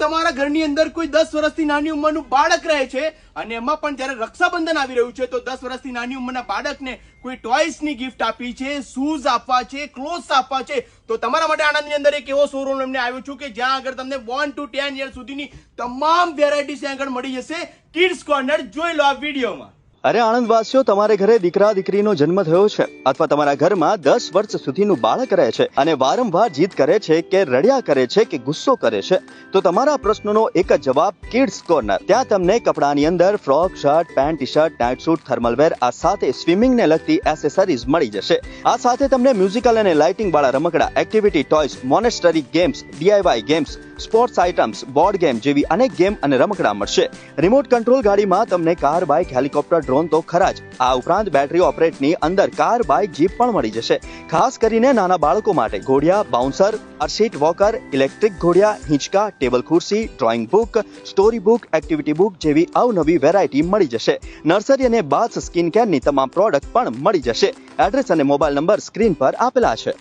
તમારા ઘરની અંદર કોઈ દસ વર્ષથી નાની ઉંમરનું બાળક રહે છે અને એમાં પણ જ્યારે રક્ષાબંધન આવી રહ્યું છે, તો દસ વર્ષથી નાની ઉંમરના બાળકને કોઈ ટોયસની ગિફ્ટ આપી છે શૂઝ આપવા છે ક્લોથ્સ આપવા છે, તો તમારા માટે આણંદની અંદર એક એવો શોરૂમ એમને આવ્યો છું કે જ્યાં આગળ તમને વન ટુ ટેન યર સુધીની તમામ વેરાયટીઝ આગળ મળી જશે. કિડ્સ કોર્નર જોઈ લો આ વિડીયોમાં. અરે આણંદવાસીઓ, તમારે ઘરે દીકરા, દીકરીનો જન્મ થયો છે અથવા તમારા ઘરમાં દસ વર્ષ સુધીનું બાળક રહે છે અને વારંવાર જીદ કરે છે કે રડ્યા કરે છે કે ગુસ્સો કરે છે, તો તમારા પ્રશ્નનો એક જ જવાબ કિડ્સ કોર્નર. ત્યાં તમને કપડાની અંદર frock, shirt, pant T shirt night suit thermal wear આ સાથે સ્વિમિંગને લગતી એસેસરીઝ મળી જશે. આ સાથે તમને મ્યુઝિકલ અને લાઇટિંગ વાળા રમકડા, activity toys, Montessori games DIY games sports items, board game જેવી અનેક ગેમ અને રમકડા મળશે. રિમોટ કંટ્રોલ ગાડીમાં તમને કાર, બાઇક, હેલિકોપ્ટર, ડ્રોન તો ખરા જ. આ ઉપરાંત બેટરી ઓપરેટની અંદર કાર, બાઇક, જીપ પણ મળી જશે. ખાસ કરીને નાના બાળકો માટે ઘોડિયા, બાઉન્સર અરસીટ વોકર, ઇલેક્ટ્રિક ઘોડિયા, હિંચકા, ટેબલ ખુરશી, drawing book, story book, activity book જેવી અવનવી વેરાયટી મળી જશે. નર્સરી અને બાથ સ્કિન કેરની તમામ પ્રોડક્ટ પણ મળી જશે. એડ્રેસ અને મોબાઈલ નંબર સ્ક્રીન પર આપેલા છે.